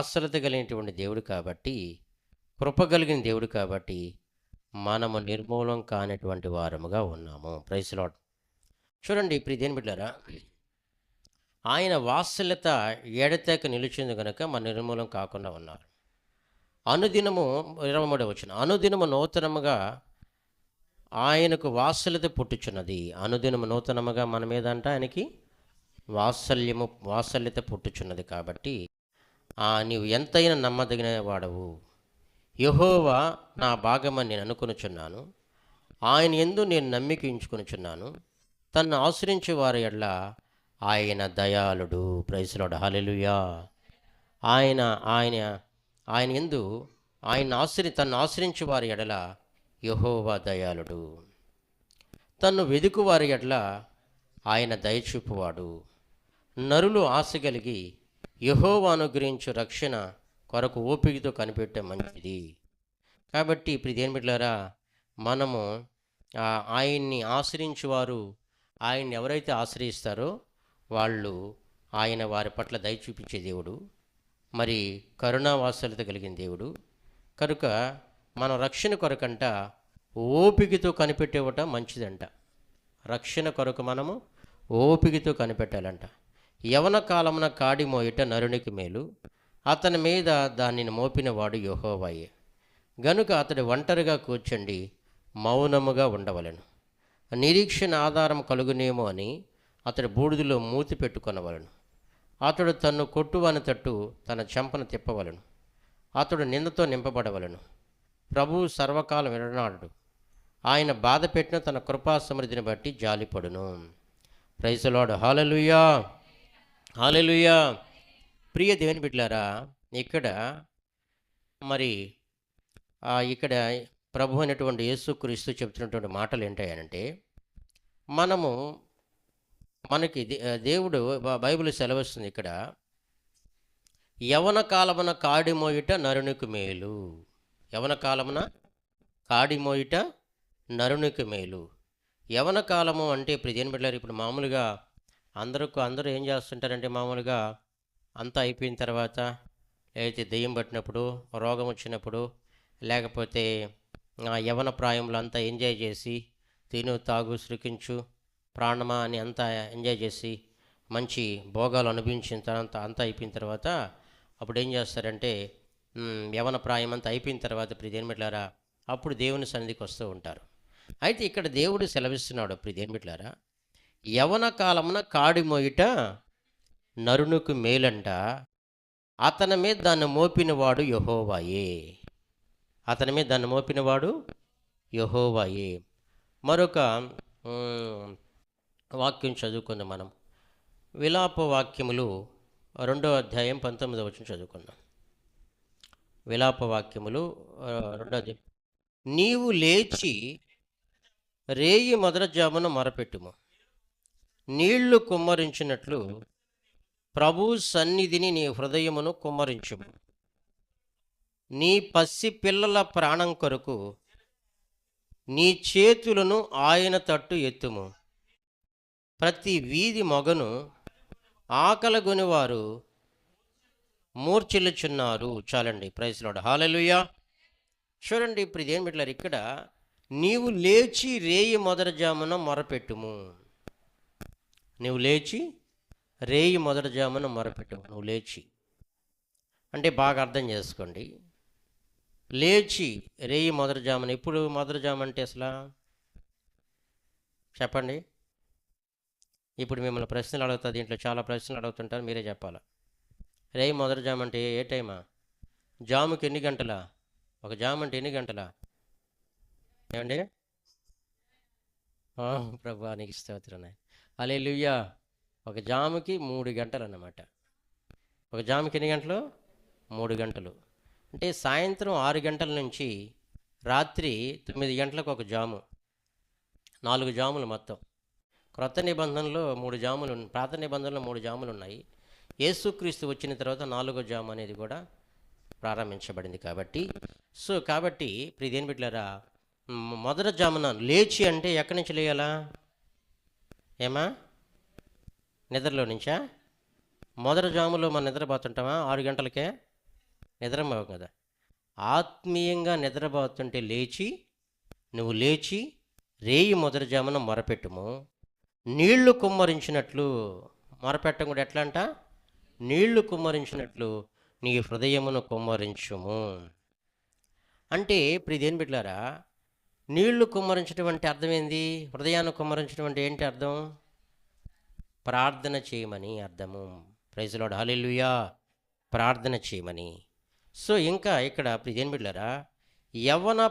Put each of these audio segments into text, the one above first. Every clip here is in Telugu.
ఆశ్రత కలిగినటువంటి దేవుడు కాబట్టి కృప కలిగిన దేవుడు కాబట్టి మనము నిర్మూలం కానటువంటి వారముగా ఉన్నాము. ప్రైస్లాడ్ చూడండి ఇప్పుడు దేని బిడ్డారా ఆయన వాత్సల్యత ఏడతేక నిలిచింది కనుక మన నిర్మూలం కాకుండా ఉన్నారు. అనుదినము ఇరవై మూడవ వచ్చిన అనుదినము నూతనముగా ఆయనకు వాత్సల్యత పుట్టుచున్నది. అనుదినము నూతనముగా మన మీద అంటే ఆయనకి వాత్సల్యము వాత్సల్యత పుట్టుచున్నది కాబట్టి నీవు ఎంతైనా నమ్మదగిన వాడవు. యహోవా నా భాగమని నేను అనుకొనుచున్నాను. ఆయన ఎందు నేను నమ్మిక ఉంచుకొనుచున్నాను. తన్ను ఆశ్రయించే వారి ఎడ్ల ఆయన దయాళుడు. ప్రైసులోడు హల్లెలూయా. ఆయన ఆయన ఆయన ఎందు ఆయన ఆశ్రయి తన్ను ఆశ్రయించే వారి ఎడల యహోవా దయాళుడు. తన్ను వెదుకు వారి ఎడ్ల ఆయన దయచూపువాడు. నరులు ఆశ కలిగి యహోవా అనుగ్రహించు రక్షణ కొరకు ఓపికతో కనిపెట్టే మంచిది. కాబట్టి ఇప్పుడు ఇదేం బిడ్డారా మనము ఆయన్ని ఆయన్ని ఆశ్రయించువారు ఆయన్ని ఎవరైతే ఆశ్రయిస్తారో వాళ్ళు ఆయన వారి పట్ల దయ చూపించే దేవుడు మరి కరుణావాసలత కలిగిన దేవుడు. కనుక మన రక్షణ కొరకంట ఓపికతో కనిపెట్టేవట మంచిదంట. రక్షణ కొరకు మనము ఓపికతో కనిపెట్టాలంట. యవన కాలమున కాడిమోయట నరునికి మేలు. అతని మీద దానిని మోపినవాడు యెహోవాయే. గనుక అతడు ఒంటరిగా కూర్చండి మౌనముగా ఉండవలెను. నిరీక్షణ ఆధారం కలుగునేమో అని అతడు బూడిదలో మూతి పెట్టుకొనవలను. అతడు తన్ను కొట్టువని తట్టు తన చెంపను తిప్పవలను. అతడు నిందతో నింపబడవలను. ప్రభువు సర్వకాలం విడనాడు ఆయన బాధ పెట్టిన తన కృపా సమృద్ధిని బట్టి జాలిపడును. ప్రైసలాడు హాలలుయా హాలలుయా ప్రియ దేవుని బిడ్డలారా ఇక్కడ మరి ఇక్కడ ప్రభు అనేటువంటి యేసుక్రీస్తు చెప్తున్నటువంటి మాటలు ఏంటాయనంటే మనము మనకి దే- దేవుడు బ- బైబిల్ సెలవిస్తుంది ఇక్కడ యవన కాలమున కాడిమోయిట నరునికి మేలు. యవన కాలమున కాడిమోయిట నరునికి మేలు. యవన కాలము అంటే ఇప్పుడు దేని బిడ్డలారు ఇప్పుడు మామూలుగా అందరూ అందరూ ఏం చేస్తుంటారంటే మామూలుగా అంతా అయిపోయిన తర్వాత లేకపోతే దెయ్యం పట్టినప్పుడు రోగం వచ్చినప్పుడు లేకపోతే ఆ యవన ప్రాయంలో అంతా ఎంజాయ్ చేసి తిను తాగు శృకించు ప్రాణమా అని అంతా ఎంజాయ్ చేసి మంచి భోగాలు అనుభవించిన తర్వాత అంతా అయిపోయిన తర్వాత అప్పుడు ఏం చేస్తారంటే యవన ప్రాయం అంతా అయిపోయిన తర్వాత ఇప్పుడు అప్పుడు దేవుని సన్నిధికి వస్తూ ఉంటారు. అయితే ఇక్కడ దేవుడు సెలవిస్తున్నాడు ఇప్పుడు యవన కాలమున కాడి మోయిట నరునుకు మేలంట అతని మీద దాన్ని మోపినవాడు యహోవాయే. అతని మీద దాన్ని మోపినవాడు యహోవాయే. మరొక వాక్యం చదువుకుందాం మనం. విలాప వాక్యములు రెండో అధ్యాయం పంతొమ్మిదో వచ్చిన చదువుకుందాం. విలాప వాక్యములు రెండో అధ్యాయం. నీవు లేచి రేయి మొదల జామున మొరపెట్టుము. నీళ్ళు కుమ్మరించినట్లు ప్రభు సన్నిధిని నీ హృదయమును కుమ్మరించుము. నీ పసి పిల్లల ప్రాణం కొరకు నీ చేతులను ఆయన తట్టు ఎత్తుము. ప్రతి వీధి మొగను ఆకలగొనివారు మూర్చిల్లుచున్నారు. చాలండి ప్రైస్లోడ్ హాలలుయా చూడండి ఇప్పుడు ఇదేం పెట్టారు ఇక్కడ నీవు లేచి రేయి మొదటి జామున మొరపెట్టుము. నువ్వు లేచి రేయి మొదటి జామున మొరపెట్టు నువ్వు లేచి. అంటే బాగా అర్థం చేసుకోండి. లేచి రేయి మొదటి జామున. ఎప్పుడు మొదటి జాము అంటే అసలు? చెప్పండి. ఇప్పుడు మిమ్మల్ని ప్రశ్నలు అడుగుతా దీంట్లో చాలా ప్రశ్నలు అడుగుతుంటారు మీరే చెప్పాలా. రేయి మొదటి జాము అంటే ఏ టైమా? జాముకి ఎన్ని గంటలా? ఒక జాము అంటే ఎన్ని గంటలా? ఏమండి? ప్రభు నీకు స్తోత్రం. అలే లుయ్యా ఒక జాముకి మూడు గంటలు అన్నమాట ఒక జాముకి ఎన్ని గంటలు? మూడు గంటలు. అంటే సాయంత్రం ఆరు గంటల నుంచి రాత్రి తొమ్మిది గంటలకు ఒక జాము. నాలుగు జాములు మొత్తం. క్రొత్త నిబంధనలో మూడు జాములు ప్రాత నిబంధనలో మూడు జాములు ఉన్నాయి. యేసుక్రీస్తు వచ్చిన తర్వాత నాలుగో జాము అనేది కూడా ప్రారంభించబడింది కాబట్టి. సో కాబట్టి ఇప్పుడు దేని పెట్టారా మొదటి జామున లేచి అంటే ఎక్కడి నుంచి లేయాలా? ఏమా? నిద్రలో నుంచా? మొదటి జాములో మనం నిద్రపోతుంటామా? ఆరు గంటలకే? నిద్రపోవు కదా. ఆత్మీయంగా నిద్రపోతుంటే లేచి నువ్వు లేచి రేయి మొదటి జామున మొరపెట్టుము. నీళ్ళు కుమ్మరించినట్లు మొరపెట్టం కూడా ఎట్లా అంట నీళ్ళు కుమ్మరించినట్లు నీ హృదయమును కుమ్మరించుము. అంటే ఇప్పుడు ఇదేం బిడ్డారా? నీళ్ళు కుమ్మరించడం అంటే అర్థం ఏంది హృదయాన్ని కుమ్మరించడం అంటే ఏంటి అర్థం? ప్రార్థన చేయమని అర్థము. ప్రైజ్లోడ్ హాలిలుయా ప్రార్థన చేయమని. సో ఇంకా ఇక్కడ ఇదేం బిడ్డారా యవన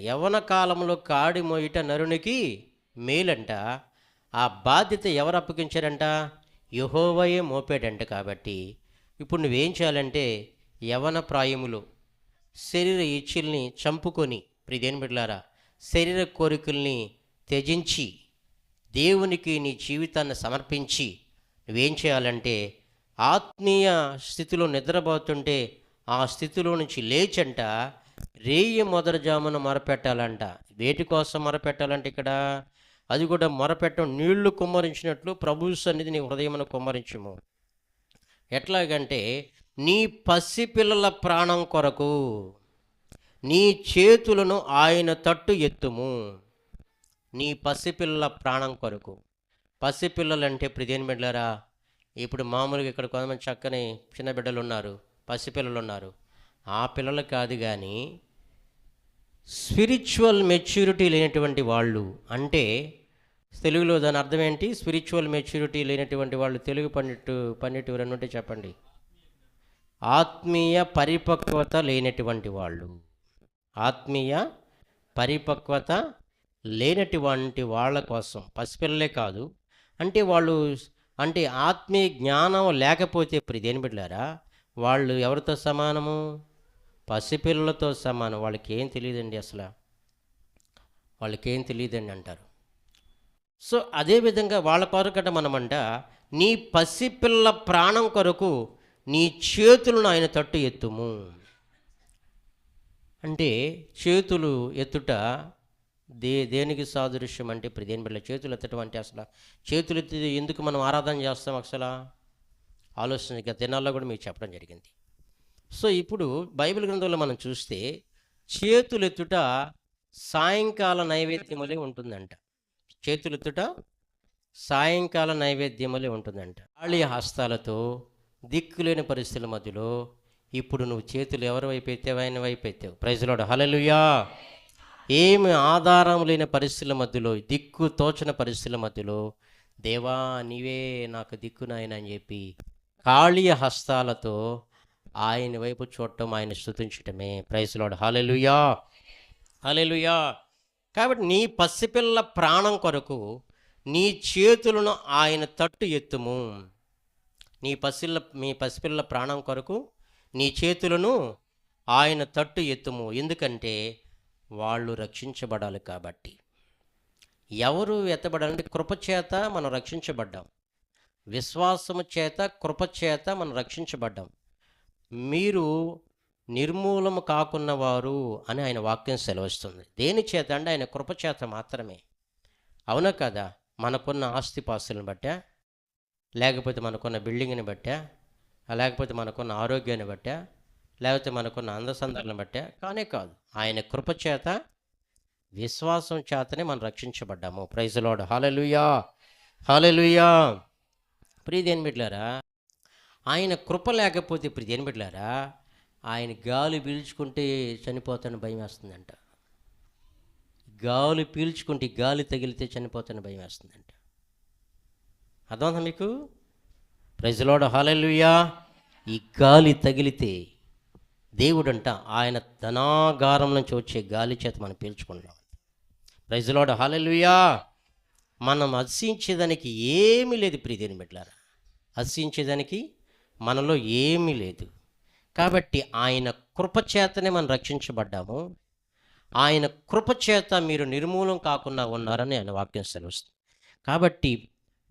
యవన కాలంలో కాడి మోయిట నరునికి మేలంట. ఆ బాధ్యత ఎవరు అప్పగించారంట? యహోవయే మోపాడంట కాబట్టి. ఇప్పుడు నువ్వేం చేయాలంటే యవన ప్రాయములు శరీర ఇచ్చిల్ని చంపుకొని ప్రిదేని బిడ్లారా శరీర కోరికల్ని త్యజించి దేవునికి నీ జీవితాన్ని సమర్పించి నువ్వేం చేయాలంటే ఆత్మీయ స్థితిలో నిద్రపోతుంటే ఆ స్థితిలో నుంచి లేచంట రేయి మొదటి జామున మొరపెట్టాలంట. వేటి కోసం మొరపెట్టాలంటే ఇక్కడ? అది కూడా మొరపెట్టడం నీళ్ళు కుమ్మరించినట్లు ప్రభు సన్నిధి నీ హృదయమును కుమ్మరించము. ఎట్లాగంటే నీ పసిపిల్లల ప్రాణం కొరకు నీ చేతులను ఆయన తట్టు ఎత్తుము. నీ పసిపిల్లల ప్రాణం కొరకు. పసిపిల్లలంటే ప్రిదేని బిడ్డలారా ఇప్పుడు మామూలుగా ఇక్కడ కొంతమంది చక్కని చిన్న బిడ్డలు ఉన్నారు పసిపిల్లలు ఉన్నారు ఆ పిల్లలు కాదు కానీ స్పిరిచువల్ మెచ్యూరిటీ లేనటువంటి వాళ్ళు అంటే తెలుగులో దాని అర్థం ఏంటి? స్పిరిచువల్ మెచ్యూరిటీ లేనటువంటి వాళ్ళు తెలుగు పండిట్టు పండిట్టు ఎవరైనా ఉంటే చెప్పండి. ఆత్మీయ పరిపక్వత లేనటువంటి వాళ్ళు. ఆత్మీయ పరిపక్వత లేనటువంటి వాళ్ళ కోసం. పసిపిల్లలే కాదు. అంటే వాళ్ళు అంటే ఆత్మీయ జ్ఞానం లేకపోతే ఇప్పుడు దేని బిడ్డారా వాళ్ళు ఎవరితో సమానము? పసిపిల్లలతో సమానం. వాళ్ళకి ఏం తెలియదండి అసలు. వాళ్ళకేం తెలియదండి అంటారు. సో అదేవిధంగా వాళ్ళ కొరకట మనమంట నీ పసిపిల్ల ప్రాణం కొరకు నీ చేతులను ఆయన తట్టు ఎత్తుము. అంటే చేతులు ఎత్తుట దే దేనికి సాదృశ్యం అంటే ఇప్పుడు దేని బిడ్డ చేతులు ఎత్తడం అంటే అసలు చేతులు ఎత్తి ఎందుకు మనం ఆరాధన చేస్తాం అసలు? ఆలోచన గత దినాల్లో కూడా మీకు చెప్పడం జరిగింది. సో ఇప్పుడు బైబిల్ గ్రంథంలో మనం చూస్తే చేతులు ఎత్తుట సాయంకాల నైవేద్యములే ఉంటుందంట. చేతులు ఎత్తుట సాయంకాల నైవేద్యములే ఉంటుందంట. ఖాళీ హస్తాలతో దిక్కులేని పరిస్థితుల మధ్యలో ఇప్పుడు నువ్వు చేతులు ఎవరి వైపు ఎత్తావు ఆయన వైపు ఎత్తావు. ప్రైజ్లోడు హలలుయా ఏమి ఆధారం లేని పరిస్థితుల మధ్యలో దిక్కు తోచిన పరిస్థితుల మధ్యలో దేవా నీవే నాకు దిక్కు నాయన అని చెప్పి ఖాళీ హస్తాలతో ఆయన వైపు చూడటం ఆయన స్థుతించటమే ప్రైజ్లోడు హలలుయా హలలుయా కాబట్టి నీ పసిపిల్ల ప్రాణం కొరకు నీ చేతులను ఆయన తట్టు ఎత్తుము. నీ పసిల్ల మీ పసిపిల్ల ప్రాణం కొరకు నీ చేతులను ఆయన తట్టు ఎత్తుము. ఎందుకంటే వాళ్ళు రక్షించబడాలి కాబట్టి. ఎవరు ఎత్తబడాలంటే కృపచేత మనం రక్షించబడ్డాం. విశ్వాసము చేత కృపచేత మనం రక్షించబడ్డాం. మీరు నిర్మూలము కాకున్న వారు అని ఆయన వాక్యం సెలవిస్తుంది. దేని చేత అంటే ఆయన కృపచేత మాత్రమే. అవునా కదా? మనకున్న ఆస్తిపాస్తులను బట్టా? లేకపోతే మనకున్న బిల్డింగ్ని బట్టా? లేకపోతే మనకున్న ఆరోగ్యాన్ని బట్టా లేకపోతే మనకున్న అందసందర్లను బట్టా కానే కాదు. ఆయన కృపచేత విశ్వాసం చేతనే మనం రక్షించబడ్డాము. ప్రైజ్లోడ్ హాలలుయా హాలలుయా ప్రియదేని బిడ్లారా ఆయన కృప లేకపోతే ప్రియదేని బిడ్లారా ఆయన గాలి పీల్చుకుంటే చనిపోతాను భయం వేస్తుందంట. గాలి పీల్చుకుంటే గాలి తగిలితే చనిపోతాను భయం వేస్తుందంట. అర్థమవుతుందా మీకు? ప్రజలోడ హాలెలుయా ఈ గాలి తగిలితే దేవుడంట ఆయన ధనాగారం నుంచి వచ్చే గాలి చేత మనం పీల్చుకున్నాం ప్రజలోడ హాలెలుయా మనం హసించేదానికి ఏమీ లేదు ప్రీతిని బిడ్డారా హసించేదానికి మనలో ఏమీ లేదు. కాబట్టి ఆయన కృపచేతనే మనం రక్షించబడ్డాము. ఆయన కృపచేత మీరు నిర్మూలం కాకుండా ఉన్నారని ఆయన వాక్యం సెలవుస్తుంది. కాబట్టి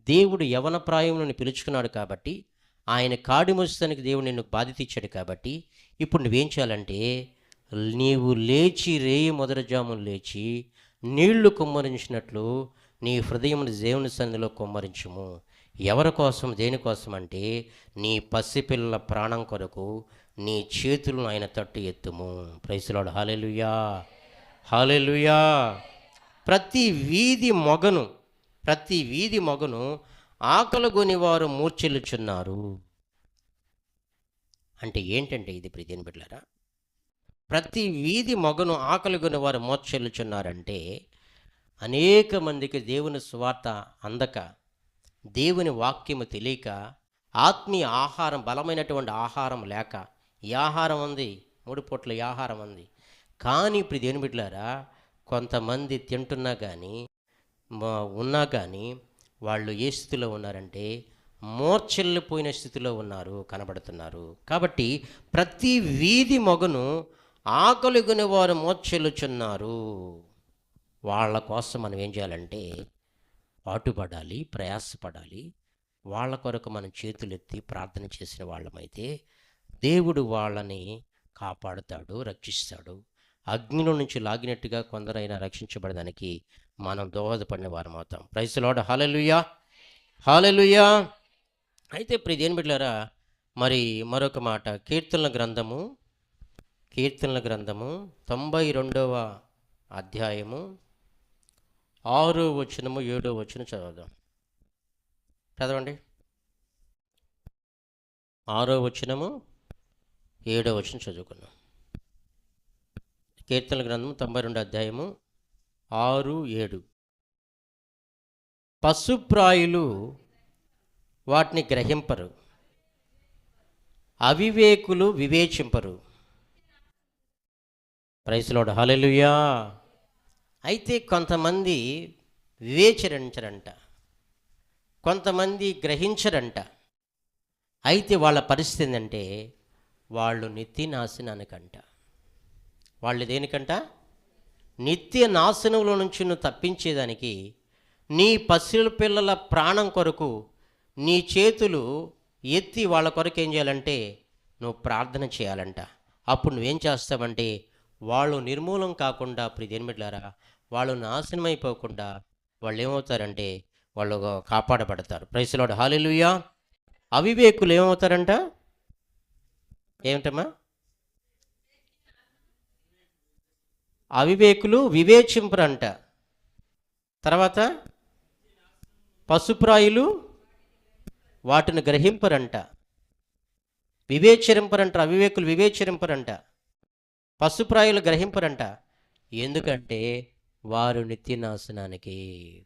దేవుడు యవన ప్రాయంలో పిలుచుకున్నాడు కాబట్టి ఆయన కాడి మోస్తానికి దేవుడు నిన్ను బాధ్యత ఇచ్చాడు కాబట్టి ఇప్పుడు నువ్వేం చేయాలంటే నీవు లేచి రేయి మొదటజాములు లేచి నీళ్ళు కుమ్మరించినట్లు నీ హృదయమును దేవుని సన్నిధిలో కుమ్మరించుము. ఎవరి కోసం దేనికోసం అంటే నీ పసిపిల్లల ప్రాణం కొరకు నీ చేతులను ఆయన తట్టు ఎత్తుము. ప్రైసులాడు హాలెలుయా హాలెలుయా ప్రతి వీధి మొగను ప్రతి వీధి మగను ఆకలిగొనివారు మూర్ఛిల్లుచున్నారు. అంటే ఏంటంటే ఇది ప్రీతిని బిడ్డారా ప్రతి వీధి మగను ఆకలిగొని వారు మోర్చెల్లుచున్నారంటే అనేక మందికి దేవుని స్వార్థ అందక దేవుని వాక్యము తెలియక ఆత్మీయ ఆహారం బలమైనటువంటి ఆహారం లేక ఈ ఆహారం ఉంది మూడు పూట్ల ఈ ఆహారం ఉంది. కానీ ఇప్పుడు దేని బిడ్డారా కొంతమంది తింటున్నా కానీ ఉన్నా కానీ వాళ్ళు ఏ స్థితిలో ఉన్నారంటే మోర్చెల్లిపోయిన స్థితిలో ఉన్నారు కనబడుతున్నారు. కాబట్టి ప్రతి వీధి మొగను ఆకలిగుని వారు మోర్చెల్లుచున్నారు వాళ్ళ కోసం మనం ఏం చేయాలంటే పాటుపడాలి ప్రయాసపడాలి. వాళ్ళ కొరకు మనం చేతులెత్తి ప్రార్థన చేసిన వాళ్ళమైతే దేవుడు వాళ్ళని కాపాడుతాడు రక్షిస్తాడు. అగ్నిలో నుంచి లాగినట్టుగా కొందరైనా రక్షించబడడానికి మనం దోహదపడిన వారం అవుతాం. ప్రైస్లోడ హాలెలుయా హాలెలుయా అయితే ఇప్పుడు దేని బిడ్డారా మరి మరొక మాట. కీర్తనల గ్రంథము కీర్తనల గ్రంథము తొంభై రెండవ అధ్యాయము ఆరో వచనము ఏడో వచనం చదువుదాం. చదవండి. ఆరో వచనము ఏడో వచనం చదువుకున్నాం కీర్తన గ్రంథం తొంభై రెండు అధ్యాయము ఆరు ఏడు. పశుప్రాయులు వాటిని గ్రహింపరు. అవివేకులు వివేచింపరు. ప్రైస్లోడు హలలుయా అయితే కొంతమంది వివేచరించరంట. కొంతమంది గ్రహించరంట. అయితే వాళ్ళ పరిస్థితి ఏంటంటే వాళ్ళు నిత్య నాశనానికంట వాళ్ళు దేనికంట? నిత్య నాశనంలో నుంచి నువ్వు తప్పించేదానికి నీ పసిల పిల్లల ప్రాణం కొరకు నీ చేతులు ఎత్తి వాళ్ళ కొరకు ఏం చేయాలంటే నువ్వు ప్రార్థన చేయాలంట. అప్పుడు నువ్వేం చేస్తావంటే వాళ్ళు నిర్మూలం కాకుండా ప్రిదేనిమిట్లారా వాళ్ళు నాశనం అయిపోకుండా వాళ్ళు ఏమవుతారంటే వాళ్ళు కాపాడబడతారు ప్రైస్లోడు హాలిలుయా అవివేకులు ఏమవుతారంట? ఏమిటమ్మా? అవివేకులు వివేచింపరంట. తర్వాత పశుప్రాయులు వాటిని గ్రహింపరంట. వివేచరింపరంట అవివేకులు వివేచరింపరంట. పశుప్రాయులు గ్రహింపరంట. ఎందుకంటే వారు నిత్యనాశనానికి.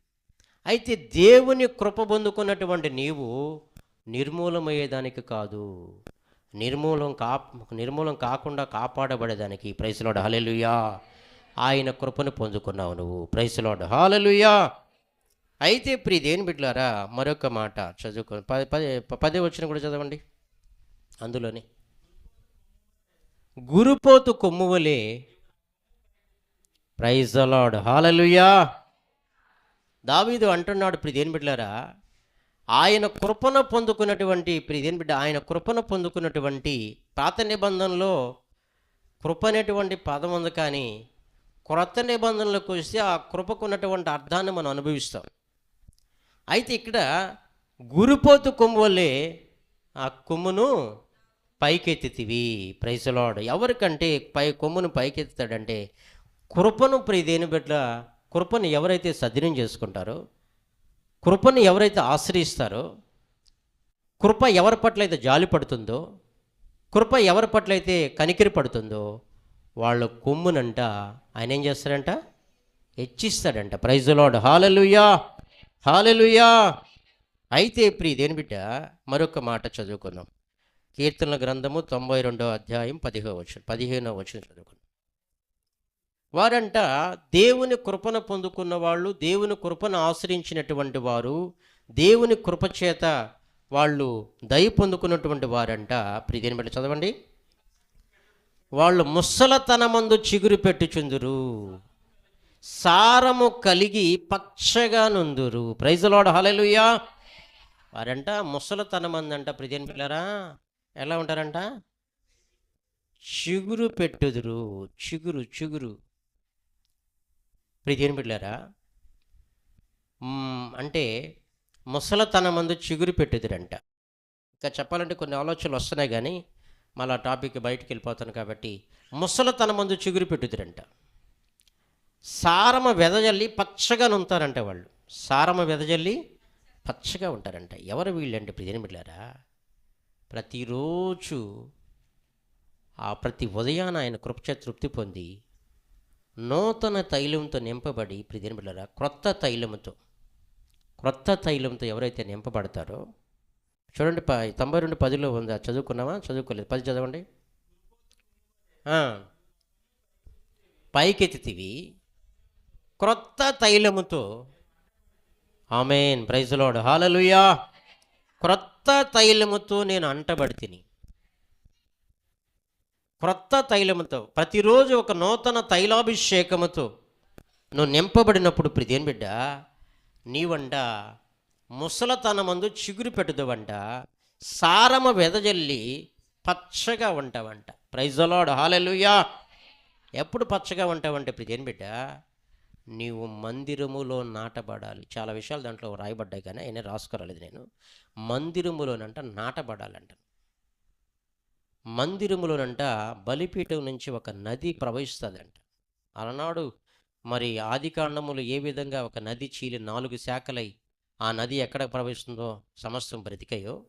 అయితే దేవుని కృప పొందుకున్నటువంటి నీవు నిర్మూలమయ్యేదానికి కాదు. నిర్మూలం కా నిర్మూలం కాకుండా కాపాడబడేదానికి. ప్రైస్లోడ్ హలెలుయా ఆయన కృపను పొందుకున్నావు నువ్వు. ప్రైస్లోడ్ హాలలుయా అయితే ప్రియ దేని బిడ్డలారా మరొక మాట చదువుకో పది పది పదే వచ్చిన కూడా చదవండి. అందులోని. గురుపోతు కొమ్మువలే ప్రైజ్ అలాడ్ హాలలుయా దావీదు అంటున్నాడు ప్రిదేని బిడ్డలారా ఆయన కృపను పొందుకున్నటువంటి ప్రిదేని బిడ్డ ఆయన కృపను పొందుకున్నటువంటి పాత నిబంధనలో కృప అనేటువంటి పదం ఉంది కానీ క్రొత్త నిబంధనలకు వస్తే ఆ కృపకు ఉన్నటువంటి అర్థాన్ని మనం అనుభవిస్తాం. అయితే ఇక్కడ గురిపోతు కొమ్ము వల్లే ఆ కొమ్మును పైకెత్తితివి. ప్రైసలాడు ఎవరికంటే పై కొమ్మును పైకెత్తుతాడంటే కృపను ప్రియ దేని బిడ్డ కృపను ఎవరైతే సద్వినం చేసుకుంటారో కృపను ఎవరైతే ఆశ్రయిస్తారో కృప ఎవరి పట్ల అయితే జాలి పడుతుందో కృప ఎవరి పట్ల అయితే కనికిరి పడుతుందో వాళ్ళ కొమ్మునంట ఆయన ఏం చేస్తాడంట? హెచ్చిస్తాడంట. ప్రైజ్ లాడ్ హాలలుయా హాలలుయా అయితే ప్రియ దేని బిడ్డ మరొక మాట చదువుకుందాం. కీర్తనల గ్రంథము తొంభై రెండవ అధ్యాయం పదిహో వచ్చిన పదిహేనో వచ్చిన చదువుకుందాం. వారంట దేవుని కృపను పొందుకున్న వాళ్ళు దేవుని కృపను ఆశ్రయించినటువంటి వారు దేవుని కృప చేత వాళ్ళు దయ పొందుకున్నటువంటి వారంట. ప్రియదేని బిడ్డ చదవండి. వాళ్ళు ముసలతనమందు చిగురు పెట్టుచుందురు. సారము కలిగి పచ్చగా నుందురు. ప్రైజలోడ హలలుయా వారంట ముసలతనమంది అంట ప్రజన్ పిల్లరా. ఎలా ఉంటారంట? చిగురు పెట్టుదురు. చిగురు చిగురు. ప్రజన్ పిల్లరా. అంటే ముసలతనమందు చిగురు పెట్టుదురంట. ఇంకా చెప్పాలంటే కొన్ని ఆలోచనలు వస్తున్నాయి కానీ మళ్ళీ టాపిక్ బయటికి వెళ్ళిపోతాను కాబట్టి ముసలతన మందు చిగురు పెట్టుదిరంట. సారమ వెదజల్లి పచ్చగా నుంతారంట వాళ్ళు. సారమ వెదజల్లి పచ్చగా ఉంటారంట. ఎవరు వీళ్ళంటే ప్రియని ప్రతిరోజు ఆ ప్రతి ఉదయాన ఆయన కృపచ తృప్తి పొంది నూతన తైలంతో నింపబడి ప్రియని క్రొత్త తైలముతో క్రొత్త తైలంతో ఎవరైతే నింపబడతారో చూడండి ప తొంభై రెండు పదిలో ఉందా. చదువుకున్నావా? చదువుకోలేదు. పది చదవండి. పైకెత్తితివి. క్రొత్త తైలముతో. ఆమెన్. Praise lord hallelujah. క్రొత్త తైలముతో నేను అంటబడి తిని క్రొత్త తైలముతో. ప్రతిరోజు ఒక నూతన తైలాభిషేకముతో. నువ్వు నింపబడినప్పుడు ప్రిదేం బిడ్డ నీవండా ముసలతనమందు చిగురు పెట్టుదవంట సారమ వెదజల్లి పచ్చగా ఉంటావంట. ప్రైజలాడ్ హాలెలుయా ఎప్పుడు పచ్చగా ఉంటావంటే ప్రిదేం బిడ్డ? నీవు మందిరములో నాటబడాలి. చాలా విషయాలు దాంట్లో రాయబడ్డాయి కానీ అయినా రాసుకోరాలేదు నేను. మందిరములోనంట నాటబడాలంట. మందిరములోనంట బలిపీఠం నుంచి ఒక నది ప్రవహిస్తుందంట. అలనాడు మరి ఆది కాండములు ఏ విధంగా ఒక నది చీలి నాలుగు శాఖలై ఆ నది ఎక్కడ ప్రవహిస్తుందో సమస్తం బ్రతికయో.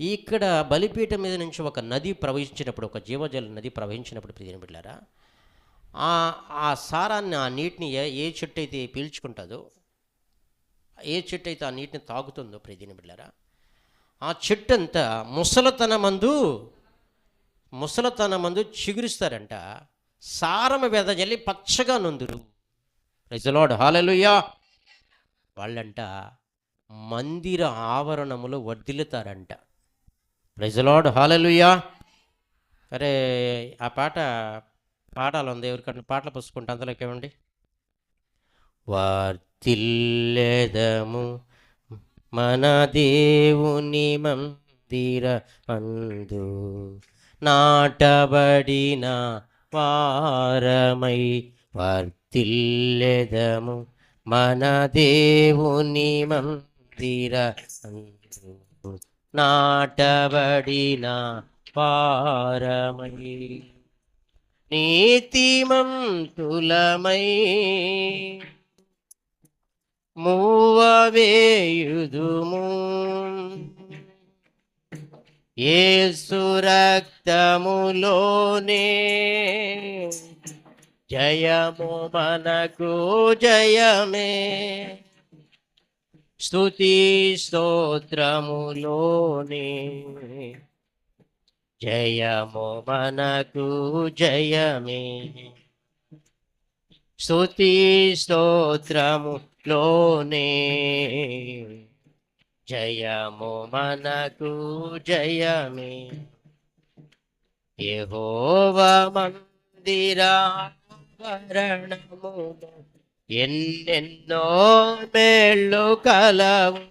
ఇక్కడ బలిపీఠం మీద నుంచి ఒక నది ప్రవహించినప్పుడు ఒక జీవజల నది ప్రవహించినప్పుడు ప్రియని బిడ్డారా ఆ ఆ సారాన్ని ఆ నీటిని ఏ ఏ చెట్టు అయితే పీల్చుకుంటుందో ఏ చెట్టు అయితే ఆ నీటిని తాగుతుందో ప్రియని బిడ్డారా ఆ చెట్టు అంతా ముసలతనమందు ముసలతనమందు చిగురిస్తారంట. సారము వెదజల్లి పచ్చగా నొందురు. ప్రజలాడు హాలలుయ్యా వాళ్ళంట మందిర ఆవరణములో వర్ధిల్లుతారంట. ప్రజలాడు హాలలుయా అరే ఆ పాట పాడాలి ఉంది ఎవరికన్నా పాటలు పుసుకుంటే అందులోకి ఏమండి వార్తిల్లెదము మన దేవుని మందిర అందు నాటబడిన వారమై వర్తిల్లెదము మన దేవుని మందిర తీర నాటబడిన పారమై నీతిమంతులమై మూవవేయుదుము ఏ సురక్తములోనే జయము మనకు జయమే స్తుతి స్తోత్రములోనే. జయము మనకు జయమే. స్తుతి స్తోత్రములోనే. జయము మనకు జయమే. యహోవ మందిరా వరణములో ఎన్నెన్నో మేళ్ళు కలవు.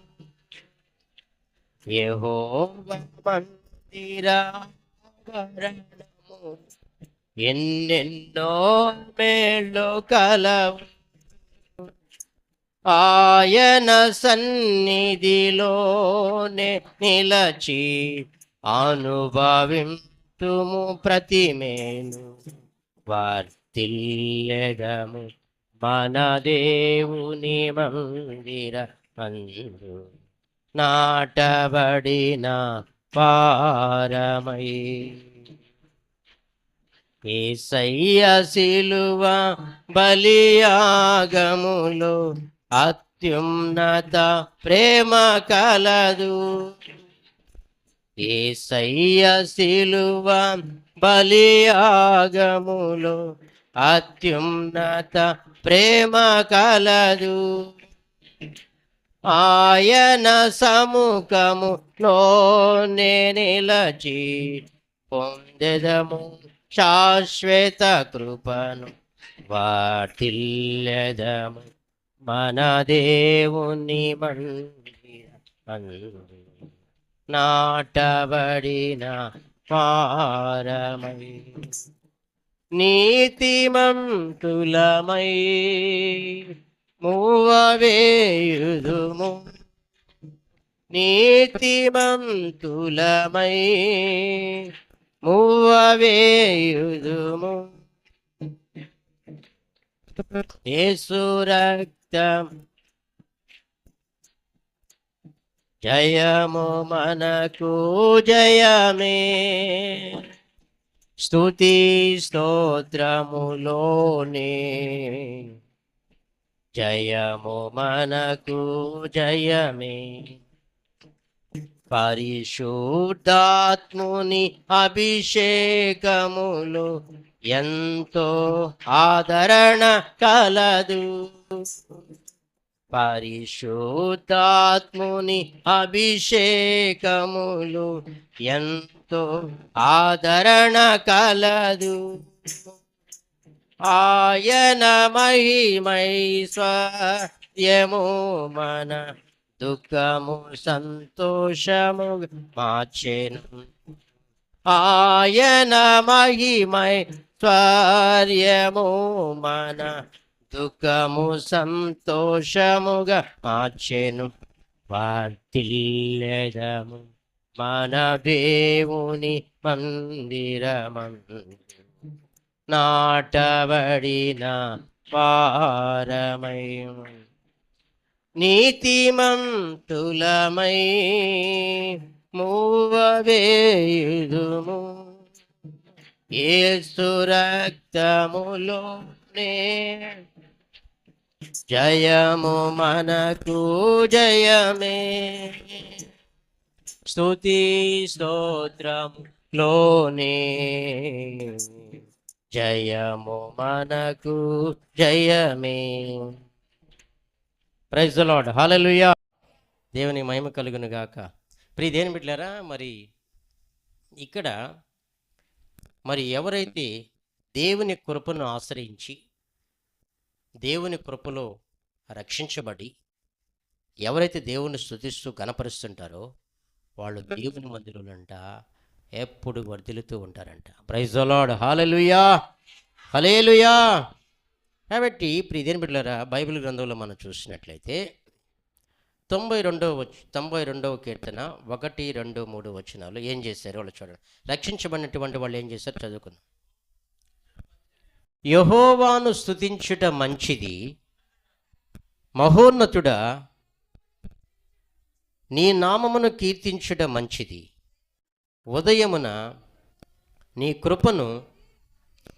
యెహోవ మందిరావరణము ఎన్నెన్నో మేళ్ళు కలవు. ఆయన సన్నిధిలోనే నిలచి అనుభవింతుము ప్రతిమేను. వార్తిల్లెదము మనదేవుని మందిర మందు నాటబడిన పారమై. ఏసయ్య సిలువ బలియాగములో అత్యున్నత ప్రేమ కలదు. ఏసయ్య సిలువ బలియాగములో అత్యున్నత ప్రేమ కలదు. ఆయన సముఖములోనే నిలచి పొందెదము శాశ్వత కృపను వాటిల్లెదము. మన దేవుని మందిర నాటబడిన పారమై నీతిమంతులమై మూవవేయుదుము నీతిమంతులమై మువ్వవేయుదుము యేసు రక్తం జయము మనకు జయమే. స్తుతి స్తోత్రములోనే. జయము మనకు జయమే. పరిశుద్ధాత్ముని అభిషేకములు ఎంతో ఆదరణ కలదు. పరిశుద్ధాత్ముని అభిషేకములు ఎంతో ఎంతో ఆదరణ కలదు. ఆయన మహిమైశ్వర్యము మన దుఃఖము సంతోషము మార్చెను. ఆయన మహిమై స్వర్యము మన దుఃఖము సంతోషముగా మార్చెను. వార్తిల్లెదము మన దేవుని మందిరమందు నాటబడిన పారమై నీతిమంతులమై మూవవేయుదుము. ఏసు రక్తములోనే జయము మనకు జయమే. స్తుతి స్తోత్రములోనే జయము మనకు జయమే. ప్రైజ్ లాడ్ హల్లెలూయా దేవుని మహిమ కలుగును గాక. ప్రి దేని బిడ్డారా మరి ఇక్కడ మరి ఎవరైతే దేవుని కృపను ఆశ్రయించి దేవుని కృపలో రక్షించబడి ఎవరైతే దేవుని స్తుతిస్తూ గణపరుస్తుంటారో వాళ్ళు దేవుని మందిరంట ఎప్పుడు వర్ధిల్లుతూ ఉంటారంట. ప్రైజ్ లాడ్ హాలెలుయా హలేలుయా కాబట్టి ప్రియదేని బిడ్డలారా బైబిల్ గ్రంథంలో మనం చూసినట్లయితే తొంభై రెండవ తొంభై రెండవ కీర్తన ఒకటి రెండు మూడు వచనాలు ఏం చేశారు వాళ్ళు చూడండి. రక్షించబడినటువంటి వాళ్ళు ఏం చేశారు చదువుకుందాం. యహోవాను స్తుతించుట మంచిది మహోన్నతుడా నీ నామమును కీర్తించుట మంచిది. ఉదయమున నీ కృపను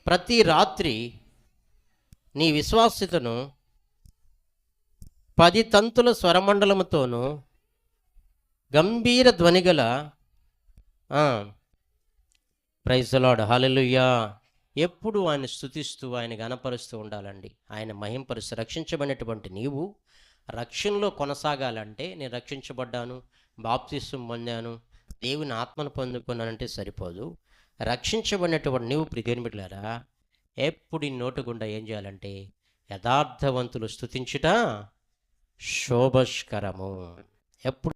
ప్రతి రాత్రి నీ విశ్వాస్యతను పది తంతుల స్వరమండలముతోనూ గంభీర ధ్వనిగల ప్రైజలాడ్ హల్లెలూయా. ఎప్పుడు ఆయన స్థుతిస్తూ ఆయన గణపరుస్తూ ఉండాలండి. ఆయన మహింపరుస్తూ రక్షించబడినటువంటి నీవు రక్షణలో కొనసాగాలంటే నేను రక్షించబడ్డాను బాప్తిస్వం పొందాను దేవుని ఆత్మను పొందుకున్నానంటే సరిపోదు. రక్షించబడినటువంటి నీవు ప్రిదేని బిడ్డలారా ఎప్పుడు నోటు గుండా ఏం చేయాలంటే యథార్థవంతులు స్థుతించుట శోభస్కరము ఎప్పుడు